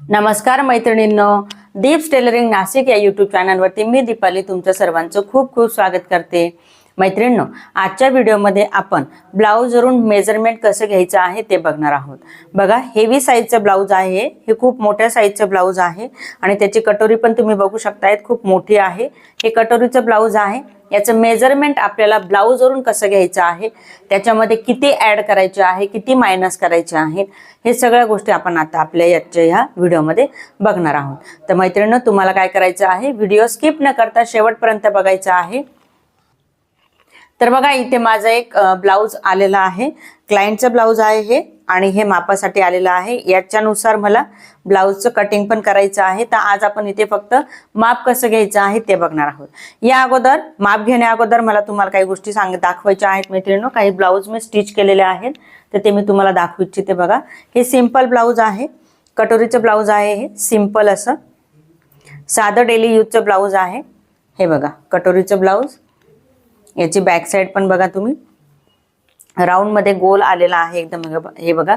नमस्कार मैत्रिणींनो दीप्स टेलरिंग नाशिक या यूट्यूब चॅनलवरती मी दीपाली तुमचं सर्वांचं खूप खूप स्वागत करते. मैत्रिणींनो आजच्या व्हिडिओमध्ये आपण ब्लाऊजवरून मेजरमेंट कसं घ्यायचं आहे ते बघणार आहोत. बघा हेवी साईजचं ब्लाऊज आहे हे खूप मोठ्या साईजचं ब्लाऊज आहे आणि त्याची कटोरी पण तुम्ही बघू शकतायत खूप मोठी आहे. हे कटोरीचं ब्लाऊज आहे याचं मेजरमेंट आपल्याला ब्लाऊजवरून कसं घ्यायचं आहे त्याच्यामध्ये किती ॲड करायचे आहे किती मायनस करायचे आहेत हे सगळ्या गोष्टी आपण आता आपल्या याच्या ह्या व्हिडिओमध्ये बघणार आहोत. तर मैत्रिणीनं तुम्हाला काय करायचं आहे व्हिडिओ स्किप न करता शेवटपर्यंत बघायचा आहे. तर बघा इथे माझा एक ब्लाऊज आलेला आहे. क्लायंटचं ब्लाऊज आहे हे. आणि हे मापासाठी आलेलं आहे. याच्यानुसार मला ब्लाऊजचं कटिंग पण करायचं आहे. तर आज आपण इथे फक्त माप कसं घ्यायचं आहे ते बघणार आहोत. या अगोदर माप घेण्या अगोदर मला तुम्हाला काही गोष्टी सांग दाखवायच्या आहेत मैत्रिणी काही ब्लाऊज मी स्टिच केलेले आहेत. तर ते मी तुम्हाला दाखवू इच्छिते बघा. हे सिंपल ब्लाऊज आहे. कटोरीचं ब्लाऊज आहे हे. सिंपल असं. साधं डेली यूजचं ब्लाऊज आहे. हे बघा कटोरीचं ब्लाऊज. याची बॅक साईड पण बघा तुम्ही. राऊंडमध्ये गोल आलेला आहे एकदम हे बघा-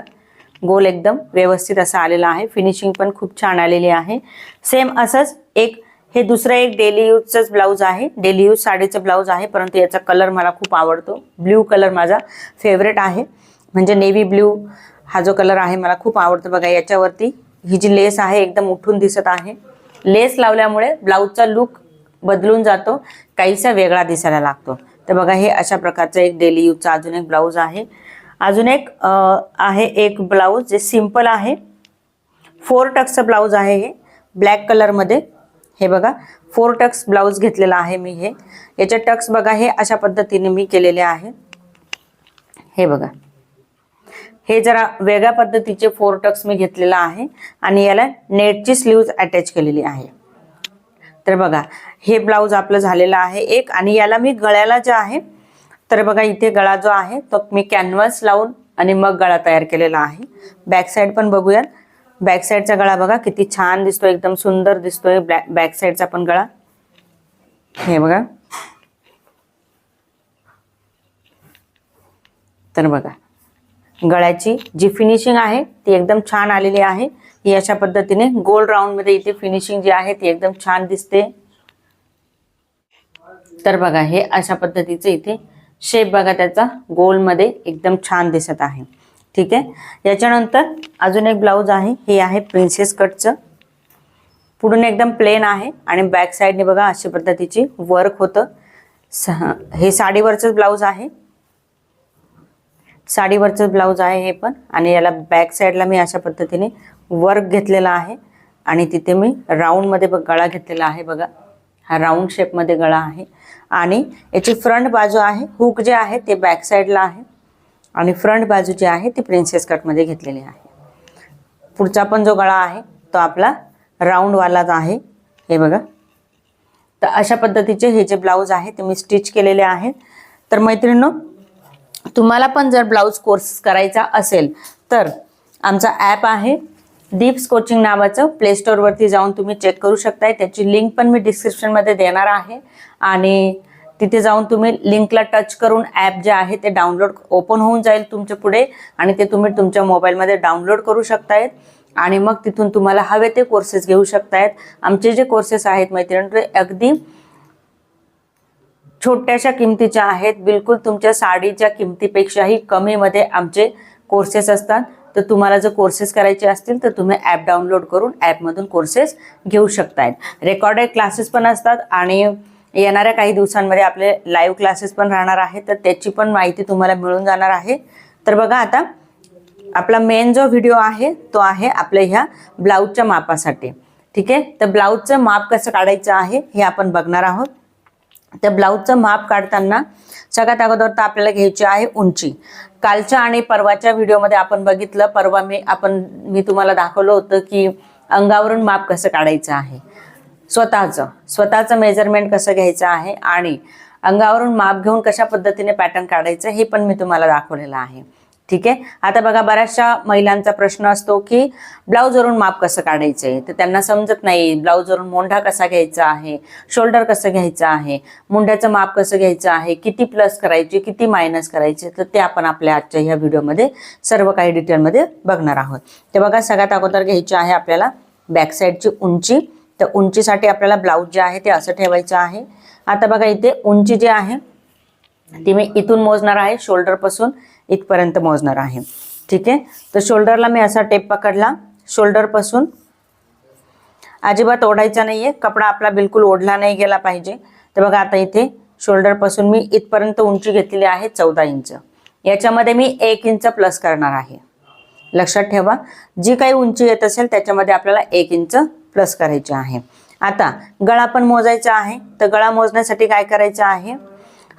गोल एकदम व्यवस्थित असं आलेला आहे. फिनिशिंग पण खूप छान आलेली आहे. सेम असंच एक हे दुसरं एक डेली यूजचंच ब्लाऊज आहे. डेली यूज साडीचं ब्लाऊज आहे परंतु याचा कलर मला खूप आवडतो. ब्ल्यू कलर माझा फेवरेट आहे. म्हणजे नेव्ही ब्ल्यू हा जो कलर आहे मला खूप आवडतो. बघा याच्यावरती ही जी लेस आहे एकदम उठून दिसत आहे. लेस लावल्यामुळे ब्लाऊजचा लुक बदलून जातो. काहीसा वेगळा दिसायला लागतो. तर बघा हे अशा प्रकारचं एक डेली यूजचा अजून एक ब्लाऊज आहे. अजून एक आहे एक ब्लाऊज जे सिंपल आहे. फोर टक्सचं ब्लाऊज आहे हे ब्लॅक कलरमध्ये हे बघा फोर टक्स ब्लाऊज घेतलेला आहे मी हे. याचे टक्स बघा हे अशा पद्धतीने मी केलेले आहे. हे बघा. हे जरा वेगळ्या पद्धतीचे फोर टक्स मी घेतलेला आहे आणि याला नेटची स्लीव्ज अटॅच केलेली आहे. तर बघा हे ब्लाऊज आपलं झालेलं आहे एक आणि याला मी गळ्याला जे आहे तर बघा इथे गळा जो आहे तो मी कॅनव्हास लावून आणि मग गळा तयार केलेला आहे. बॅक साईड पण बघूयात. बॅक साईडचा गळा बघा किती छान दिसतोय एकदम सुंदर दिसतोय ब्लॅक बॅक साईडचा पण गळा. हे बघा. तर बघा गळ्याची जी फिनिशिंग आहे ती एकदम छान आलेली आहे. ही अशा पद्धतीने गोल राऊंडमध्ये इथे फिनिशिंग जी आहे ती एकदम छान दिसते. तर बघा हे अशा पद्धतीचं इथे शेप बघा त्याचा गोलमध्ये एकदम छान दिसत आहे. ठीक आहे? याच्यानंतर अजून एक ब्लाऊज आहे हे आहे प्रिन्सेस कटचं पुढून एकदम प्लेन आहे आणि बॅक साईडने बघा अशा पद्धतीची वर्क होतं. स- हे साडीवरच ब्लाऊज आहे. साडीवरचं ब्लाऊज आहे हे पण. आणि याला बॅक साईडला मी अशा पद्धतीने वर्क घेतलेला आहे. आणि तिथे मी राऊंडमध्ये बघ गळा घेतलेला आहे बघा. हा राऊंड शेपमध्ये गळा आहे. आणि याची फ्रंट बाजू आहे हुक जे आहे ते बॅक साईडला आहे. आणि फ्रंट बाजू जी आहे ती प्रिन्सेस कटमध्ये घेतलेली आहे. पुढचा पण जो गळा आहे तो आपला राऊंडवालाच आहे. हे बघा. तर अशा पद्धतीचे हे जे ब्लाऊज आहे ते मी स्टिच केलेले आहेत तर मैत्रिणी तुम्हाला पण जर ब्लाऊज कोर्स करायचा असेल तर आमचा ॲप आहे. दीप्स कोचिंग नावाचं प्ले स्टोअरवरती जाऊन तुम्ही चेक करू शकताय. त्याची लिंक पण मी डिस्क्रिप्शनमध्ये देणार आहे. आणि तिथे जाऊन तुम्ही लिंकला टच करून ॲप जे आहे ते डाउनलोड ओपन होऊन जाईल तुमच्यापुढे आणि ते तुम्ही तुमच्या मोबाईलमध्ये डाउनलोड करू शकतायत आणि मग तिथून तुम्हाला हवे ते कोर्सेस घेऊ शकतायत आमचे जे कोर्सेस आहेत मैत्रिणी ते अगदी छोट्याशा किमतीच्या आहेत. बिलकुल तुमच्या साडीच्या किमतीपेक्षाही कमीमध्ये आमचे कोर्सेस असतात. तर तुम्हाला जर कोर्सेस करायचे असतील तर तुम्ही ॲप डाउनलोड करून ॲपमधून कोर्सेस घेऊ शकतायत. रेकॉर्डेड क्लासेस पण असतात आणि येणाऱ्या काही दिवसांमध्ये आपले लाईव्ह क्लासेस पण राहणार आहेत. तर त्याची पण माहिती तुम्हाला मिळून जाणार आहे. तर बघा आता आपला मेन जो व्हिडिओ आहे तो आहे आपल्या ह्या ब्लाऊजच्या मापासाठी. ठीक आहे? तर ब्लाऊजचं माप कसं काढायचं आहे हे आपण बघणार आहोत. तर ब्लाऊजचं माप काढताना सगळ्यात अगोदर तर आपल्याला घ्यायची आहे उंची. कालच्या आणि परवाच्या व्हिडिओमध्ये आपण बघितलं परवा मी आपण मी तुम्हाला दाखवलं होतं की अंगावरून माप कसं काढायचं आहे. स्वतःचं स्वतःचं मेजरमेंट कसं घ्यायचं आहे आणि अंगावरून माप घेऊन कशा पद्धतीने पॅटर्न काढायचं हे पण मी तुम्हाला दाखवलेलं आहे. ठीक आहे? आता बघा बऱ्याचशा महिलांचा प्रश्न असतो की ब्लाऊजवरून माप कसं काढायचं आहे? तर त्यांना समजत नाही ब्लाऊजवरून मोंढा कसा घ्यायचा आहे? शोल्डर कसं घ्यायचं आहे? मुंढ्याचं माप कसं घ्यायचं आहे? किती प्लस करायचे? किती मायनस करायचे? तर ते आपण आपल्या आजच्या ह्या व्हिडिओमध्ये सर्व काही डिटेलमध्ये बघणार आहोत. ते बघा सगळ्यात अगोदर घ्यायची आहे आपल्याला बॅक साईडची उंची. तर उंचीसाठी आपल्याला ब्लाऊज जे आहे ते असं ठेवायचं आहे. आता बघा इथे उंची जी आहे ती मी इथून मोजणार आहे शोल्डरपासून इथपर्यंत मोजणार आहे. ठीक आहे? तर शोल्डरला मी असा टेप पकडला. शोल्डरपासून अजिबात ओढायचा नाही आहे कपडा आपला बिलकुल ओढला नाही गेला पाहिजे. तर बघा आता इथे शोल्डरपासून मी इथपर्यंत उंची घेतलेली आहे चौदा इंच. याच्यामध्ये मी एक इंच प्लस करणार आहे. लक्षात ठेवा. जी काही उंची येत असेल त्याच्यामध्ये आपल्याला एक इंच प्लस करायची आहे. आता गळा पण मोजायचा आहे. तर गळा मोजण्यासाठी काय करायचं आहे?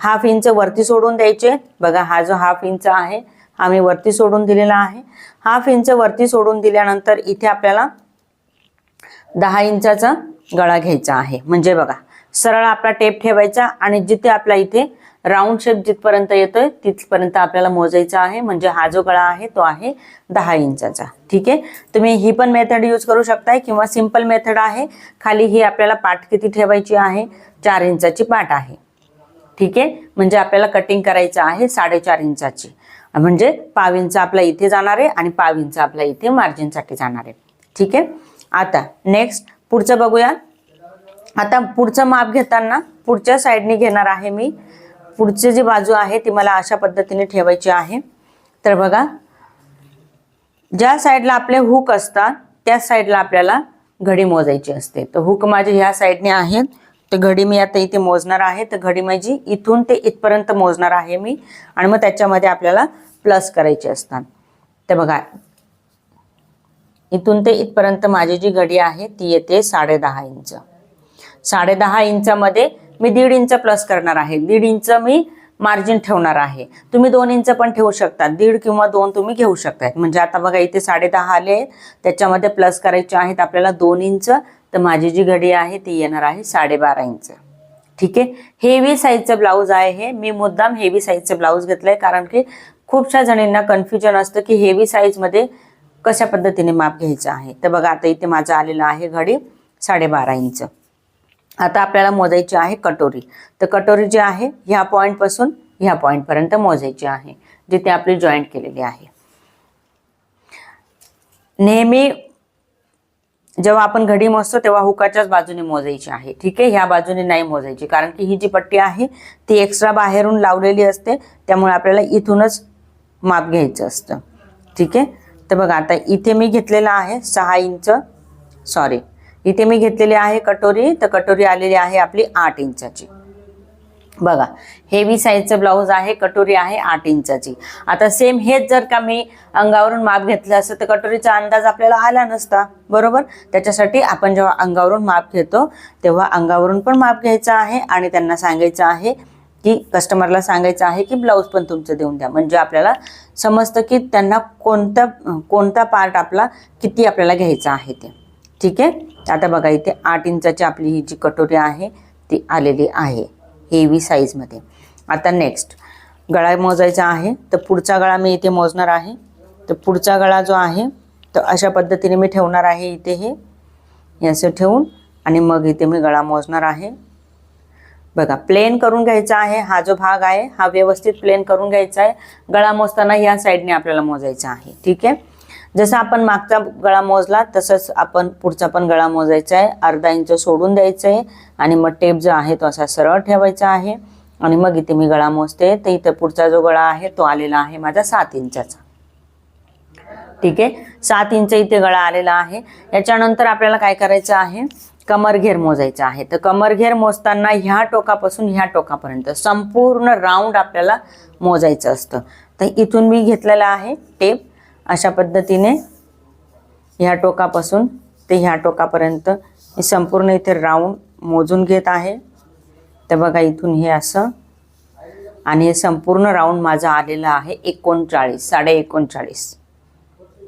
हाफ इंच वरती सोडून द्यायचे. बघा हा जो हाफ इंच आहे हा मी वरती सोडून दिलेला आहे. हाफ इंच वरती सोडून दिल्यानंतर इथे आपल्याला दहा इंचाचा गळा घ्यायचा आहे. म्हणजे बघा सरळ आपला टेप ठेवायचा आणि जिथे आपला इथे राऊंड शेप जिथपर्यंत येतोय तिथपर्यंत आपल्याला मोजायचा आहे. म्हणजे हा जो गळा आहे तो आहे दहा इंचाचा. ठीक आहे? तुम्ही ही पण मेथड यूज करू शकताय किंवा सिंपल मेथड आहे. खाली ही आपल्याला पाठ किती ठेवायची आहे? चार इंचाची पाठ आहे. ठीक आहे? म्हणजे आपल्याला कटिंग करायचं आहे साडेचार इंचाची. म्हणजे पाव इंच आपला इथे जाणार आहे आणि पाव इंच आपल्या इथे मार्जिनसाठी जाणार आहे. ठीक आहे? आता नेक्स्ट पुढचं बघूया. आता पुढचं माप घेताना पुढच्या साईडने घेणार आहे मी. पुढची जी बाजू आहे ती मला अशा पद्धतीने ठेवायची आहे. तर बघा ज्या साईडला आपले हुक असतात त्या साईडला आपल्याला घडी मोजायची असते. तर हुक माझे ह्या साईडने आहेत. ते घडी मी आता इथे मोजणार आहे. तर घडी माझी इथून ते इथपर्यंत मोजणार आहे मी. आणि मग त्याच्यामध्ये आपल्याला प्लस करायचे असतात. तर बघा इथून ते इथपर्यंत माझी जी घडी आहे ती येते साडे दहा इंच. साडे दहा इंचामध्ये मी दीड इंच प्लस करणार आहे. दीड इंच मी मार्जिन ठेवणार आहे. तुम्ही दोन इंच पण ठेवू शकता. दीड किंवा दोन तुम्ही घेऊ शकता म्हणजे आता बघा इथे साडे दहा आले. त्याच्यामध्ये प्लस करायचे आहेत आपल्याला दोन इंच. तर माझी जी घडी आहे ती येणार आहे साडेबारा इंच. ठीक आहे? हेवी साईजचं ब्लाऊज आहे. हे मी मुद्दाम हेवी साईजचं ब्लाऊज घेतलंय. कारण की खूपशा जणींना कन्फ्युजन असतं की हेवी साईजमध्ये कशा पद्धतीने माप घ्यायचं आहे. तर बघा आता इथे माझं आलेलं आहे घडी साडेबारा इंच. आता आपल्याला मोजायची आहे कटोरी. तर कटोरी जी आहे ह्या पॉईंटपासून ह्या पॉईंटपर्यंत मोजायची आहे जिथे आपली जॉईंट केलेली आहे. नेहमी जेव्हा आपण घडी मोजतो तेव्हा हुकाच्याच बाजूने मोजायची आहे. ठीक आहे? ह्या बाजूने नाही मोजायची. कारण की ही जी पट्टी आहे ती एक्स्ट्रा बाहेरून लावलेली असते त्यामुळे आपल्याला इथूनच माप घ्यायचं असतं. ठीक आहे? तर बघा आता इथे मी घेतलेला आहे सहा इंच सॉरी इथे मी घेतलेली आहे कटोरी. तर कटोरी आलेली आहे आपली आठ इंचाची. बघा हेवी साईजचं ब्लाऊज आहे कटोरी आहे आठ इंचाची. आता सेम हेच जर का मी अंगावरून माप घेतलं असतं तर कटोरीचा अंदाज आपल्याला आला नसता. बरोबर? त्याच्यासाठी आपण जेव्हा अंगावरून माप घेतो तेव्हा अंगावरून पण माप घ्यायचं आहे आणि त्यांना सांगायचं आहे की कस्टमरला सांगायचं आहे की ब्लाऊज पण तुमचं देऊन द्या. म्हणजे आपल्याला समजतं की त्यांना कोणता कोणता पार्ट आपला किती आपल्याला घ्यायचा आहे ते. ठीक आहे? आता बघा इथे आठ इंचाची आपली ही जी कटोरी आहे ती आलेली आहे हेवी साईजमध्ये आता नेक्स्ट गळा मोजायचा आहे तर पुढचा गळा मी इथे मोजणार आहे. तर पुढचा गळा जो आहे तर अशा पद्धतीने मी ठेवणार आहे इथे हे. हे असं ठेवून आणि मग इथे मी गळा मोजणार आहे. बघा प्लेन करून घ्यायचा आहे हा जो भाग आहे हा व्यवस्थित प्लेन करून घ्यायचा आहे. गळा मोजताना या साईडने आपल्याला मोजायचा आहे ठीक आहे? जसं आपण मागचा गळा मोजला तसंच आपण पुढचा पण गळा मोजायचा आहे. अर्धा इंच सोडून द्यायचं आहे आणि मग टेप जो आहे तो असा सरळ ठेवायचा आहे. आणि मग इथे मी गळा मोजते. तर इथे पुढचा जो गळा आहे तो आलेला आहे माझा सात इंचाचा. ठीक आहे? सात इंच इथे गळा आलेला आहे. याच्यानंतर आपल्याला काय करायचं आहे? कमरघेर मोजायचं आहे. तर कमरघेर मोजताना ह्या टोकापासून ह्या टोकापर्यंत संपूर्ण राऊंड आपल्याला मोजायचं असतं. तर इथून मी घेतलेला आहे टेप. अशा पद्धतीने ह्या टोकापासून ते ह्या टोकापर्यंत मी संपूर्ण इथे राऊंड मोजून घेत आहे. तर बघा इथून हे असं आणि हे संपूर्ण राऊंड माझं आलेलं आहे एकोणचाळीस साडे एकोणचाळीस.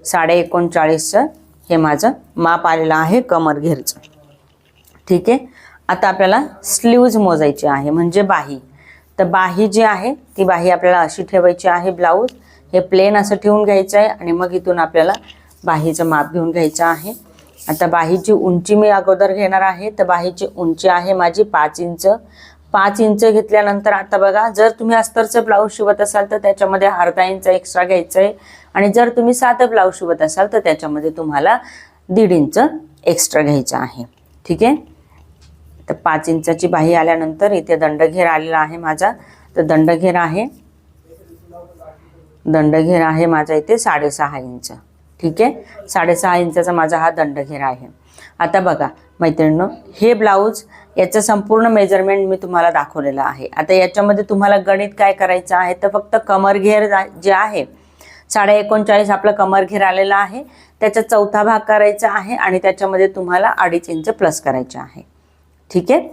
साडे एकोणचाळीसचं हे माझं माप आलेलं आहे कमर घेरचं. ठीक आहे? आता आपल्याला स्लीव्ज मोजायची आहे म्हणजे बाही. तर बाही जी आहे ती बाही आपल्याला अशी ठेवायची आहे ब्लाऊज. हे प्लेन असं ठेवून घ्यायचं आहे आणि मग इथून आपल्याला बाहीचं माप घेऊन घ्यायचं आहे. आता बाहीची उंची मी अगोदर घेणार आहे. तर बाहीची उंची आहे माझी पाच इंच. पाच इंच घेतल्यानंतर आता बघा जर तुम्ही अस्तरचं ब्लाऊज शिवत असाल तर त्याच्यामध्ये अर्धा इंच एक्स्ट्रा घ्यायचं आहे. आणि जर तुम्ही साधं ब्लाऊज शिवत असाल तर त्याच्यामध्ये तुम्हाला दीड इंच एक्स्ट्रा घ्यायचं आहे. ठीक आहे? तर पाच इंचाची बाही आल्यानंतर इथे दंडघेर आलेला आहे माझा. तर दंडघेर आहे. दंडघेर आहे माझा इथे साडेसहा इंच. ठीक आहे? साडेसहा इंचाचा माझा हा दंडघेर आहे. आता बघा मैत्रिणींनो हे ब्लाऊज याचं संपूर्ण मेजरमेंट मी तुम्हाला दाखवलेलं आहे. आता याच्यामध्ये तुम्हाला गणित काय करायचं आहे? तर फक्त कमरघेर जा- जे आहे साडे एकोणचाळीस आपलं कमरघेर आलेला आहे. त्याचा चौथा भाग करायचा आहे आणि त्याच्यामध्ये तुम्हाला अडीच इंच प्लस करायचे आहे. ठीक आहे?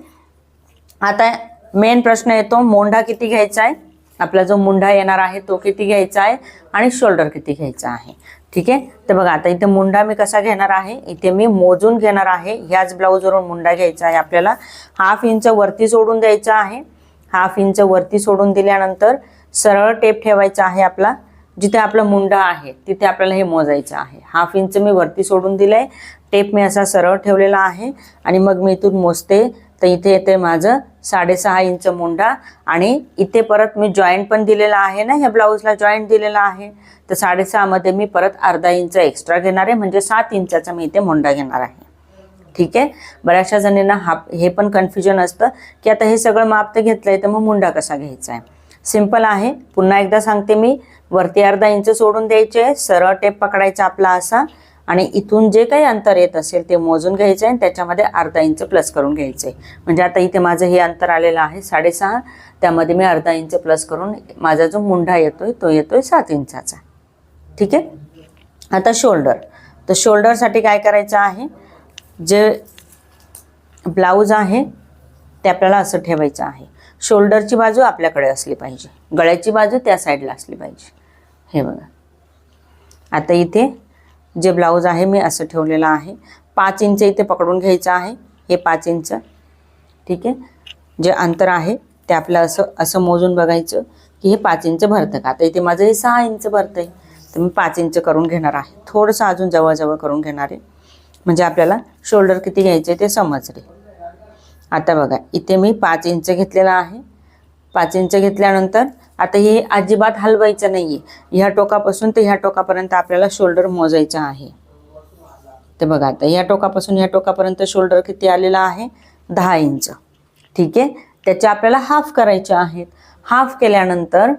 आता मेन प्रश्न येतो मोंढा किती घ्यायचा आहे? आपला जो मुंढा येणार आहे तो किती घ्यायचा आहे आणि शोल्डर किती घ्यायचा आहे. ठीक आहे? तर बघा आता इथे मुंडा मी कसा घेणार आहे? इथे मी मोजून घेणार आहे. ह्याच ब्लाऊजवरून मुंडा घ्यायचा आहे आपल्याला. हाफ इंच वरती सोडून द्यायचा आहे. हाफ इंच वरती सोडून दिल्यानंतर सरळ टेप ठेवायचा आहे आपला. जिथे आपला मुंडा आहे तिथे आपल्याला हे मोजायचं आहे. हाफ इंच मी वरती सोडून दिलंय. टेप मी असा सरळ ठेवलेला आहे. आणि मग मी इथून मोजते. तर इथे येते माझं साडेसहा इंच मुंडा आणि इथे परत मी जॉईंट पण दिलेला आहे ना ह्या ब्लाऊजला जॉईंट दिलेला आहे. तर साडेसहामध्ये मी परत अर्धा इंच एक्स्ट्रा घेणार आहे म्हणजे सात इंचाचा मी इथे मुंडा घेणार आहे. ठीक आहे? बऱ्याचशा जणींना हा हे पण कन्फ्युजन असतं की आता हे सगळं माप तर घेतलंय तर मग मुंडा कसा घ्यायचा आहे? सिंपल आहे. पुन्हा एकदा सांगते मी वरती अर्धा इंच सोडून द्यायचे सरळ टेप पकडायचा आपला असा. आणि इथून जे काही अंतर येत असेल ते मोजून घ्यायचं आहे आणि त्याच्यामध्ये अर्धा इंच प्लस करून घ्यायचं आहे. म्हणजे आता इथे माझं हे अंतर आलेलं आहे साडेसहा त्यामध्ये मी अर्धा इंच प्लस करून माझा जो मुंढा आहे तो येतोय सात इंचाचा. ठीक आहे? आता शोल्डर तर शोल्डरसाठी काय करायचं आहे? जे ब्लाऊज आहे ते आपल्याला असं ठेवायचं आहे. शोल्डरची बाजू आपल्याकडे असली पाहिजे. गळ्याची बाजू त्या साईडला असली पाहिजे. हे बघा. आता इथे जे ब्लाऊज आहे मी असं ठेवलेलं आहे. पाच इंच इथे पकडून घ्यायचं आहे. हे पाच इंच. ठीक आहे? जे अंतर आहे ते आपलं असं असं मोजून बघायचं की हे पाच इंच भरतं का? आता इथे माझं हे सहा इंच भरतं आहे तर मी पाच इंच करून घेणार आहे. थोडंसं अजून जवळजवळ करून घेणार आहे. म्हणजे आपल्याला शोल्डर किती घ्यायचे ते समजले. आता बघा इथे मी पाच इंच घेतलेला आहे. पाच इंच घेतल्यानंतर आता हे अजिबात हलवायचं नाही आहे ह्या टोकापासून ते ह्या टोकापर्यंत आपल्याला शोल्डर मोजायचं आहे. ते बघा आता ह्या टोकापासून ह्या टोकापर्यंत शोल्डर किती आलेला आहे? दहा इंच. ठीक आहे? त्याचे आपल्याला हाफ करायचे आहेत. हाफ केल्यानंतर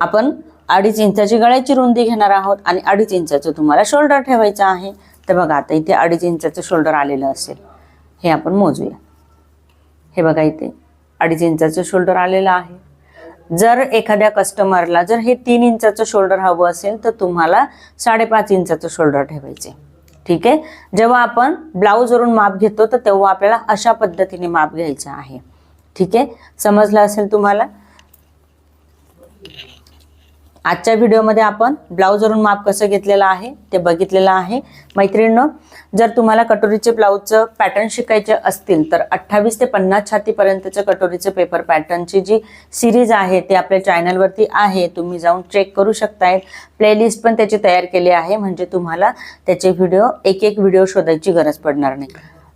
आपण अडीच इंचाची गळ्याची रुंदी घेणार आहोत आणि अडीच इंचाचं तुम्हाला शोल्डर ठेवायचं आहे. तर बघा आता इथे अडीच इंचाचं शोल्डर आलेलं असेल. हे आपण मोजूया. हे बघा इथे. अडीच इंचाचं शोल्डर आलेलं आहे. जर एखाद्या कस्टमरला जर हे तीन इंचाचं शोल्डर हवं असेल तर तुम्हाला साडेपाच इंचाचं शोल्डर ठेवायचे ठीक आहे? जेव्हा आपण ब्लाऊजवरून माप घेतो तर तेव्हा आपल्याला अशा पद्धतीने माप घ्यायचं आहे. ठीक आहे? समजलं असेल तुम्हाला? आजच्या व्हिडिओमध्ये आपण ब्लाऊजवरून माप कसं घेतलेलं आहे ते बघितलेलं आहे. मैत्रिणीनं जर तुम्हाला कटोरीचे ब्लाऊजचं पॅटर्न शिकायचे असतील तर अठ्ठावीस ते पन्नास छातीपर्यंतचं कटोरीचं पेपर पॅटर्नची जी सिरीज आहे ते आपल्या चॅनलवरती आहे. तुम्ही जाऊन चेक करू शकताय. प्लेलिस्ट पण त्याची तयार केली आहे म्हणजे तुम्हाला त्याचे व्हिडिओ एक एक व्हिडिओ शोधायची गरज पडणार नाही.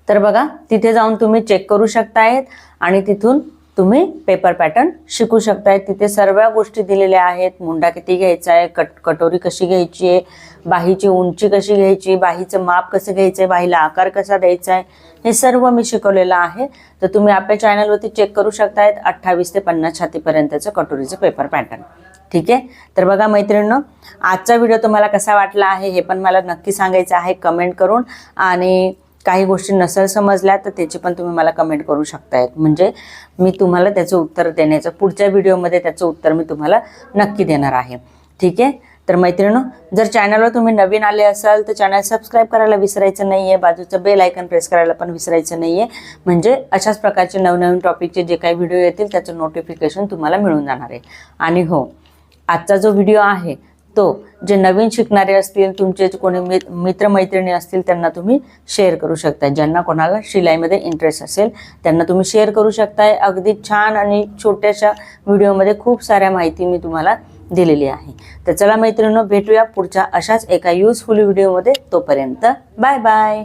तर बघा तिथे जाऊन तुम्ही चेक करू शकतायत आणि तिथून तुम्ही पेपर पॅटर्न शिकू शकताय. तिथे सर्व गोष्टी दिलेल्या आहेत. मुंडा किती घ्यायचा आहे कट कटोरी कशी घ्यायची आहे बाहीची उंची कशी घ्यायची बाहीचं माप कसं घ्यायचं आहे बाहीला आकार कसा द्यायचा आहे हे सर्व मी शिकवलेलं आहे. तर तुम्ही आपल्या चॅनलवरती चेक करू शकतायत अठ्ठावीस ते पन्नास छातीपर्यंतचं कटोरीचं पेपर पॅटर्न ठीक? आहे तर बघा मैत्रिणींनो आजचा व्हिडिओ तुम्हाला कसा वाटला आहे हे पण मला नक्की सांगायचं आहे. कमेंट करून आणि काही गोष्टी नसेल समजल्या तर त्याची पण तुम्ही मला कमेंट करू शकतायत. म्हणजे मी तुम्हाला त्याचं उत्तर देण्याचं पुढच्या व्हिडिओमध्ये त्याचं उत्तर मी तुम्हाला नक्की देणार आहे. ठीक आहे? तर मैत्रिणू जर चॅनलवर तुम्ही नवीन आले असाल तर चॅनल सबस्क्राईब करायला विसरायचं नाही आहे बाजूचं बेल आयकन प्रेस करायला पण विसरायचं नाही आहे म्हणजे अशाच प्रकारचे नवनवीन टॉपिकचे जे काही व्हिडिओ येतील त्याचं नोटिफिकेशन तुम्हाला मिळून जाणार आहे. आणि हो आजचा जो व्हिडिओ आहे तो जे नवीन शिकणारे असतील तुमचे कोणी मित्रमैत्रिणी असतील त्यांना तुम्ही शेअर करू शकता ज्यांना कोणाला शिलाईमध्ये इंटरेस्ट असेल त्यांना तुम्ही शेअर करू शकताय. अगदी छान आणि छोट्याशा व्हिडिओमध्ये खूप साऱ्या माहिती मी तुम्हाला दिलेली आहे. तर चला मैत्रिणींनो भेटूया पुढच्या अशाच एका युजफुल व्हिडिओमध्ये तोपर्यंत बाय बाय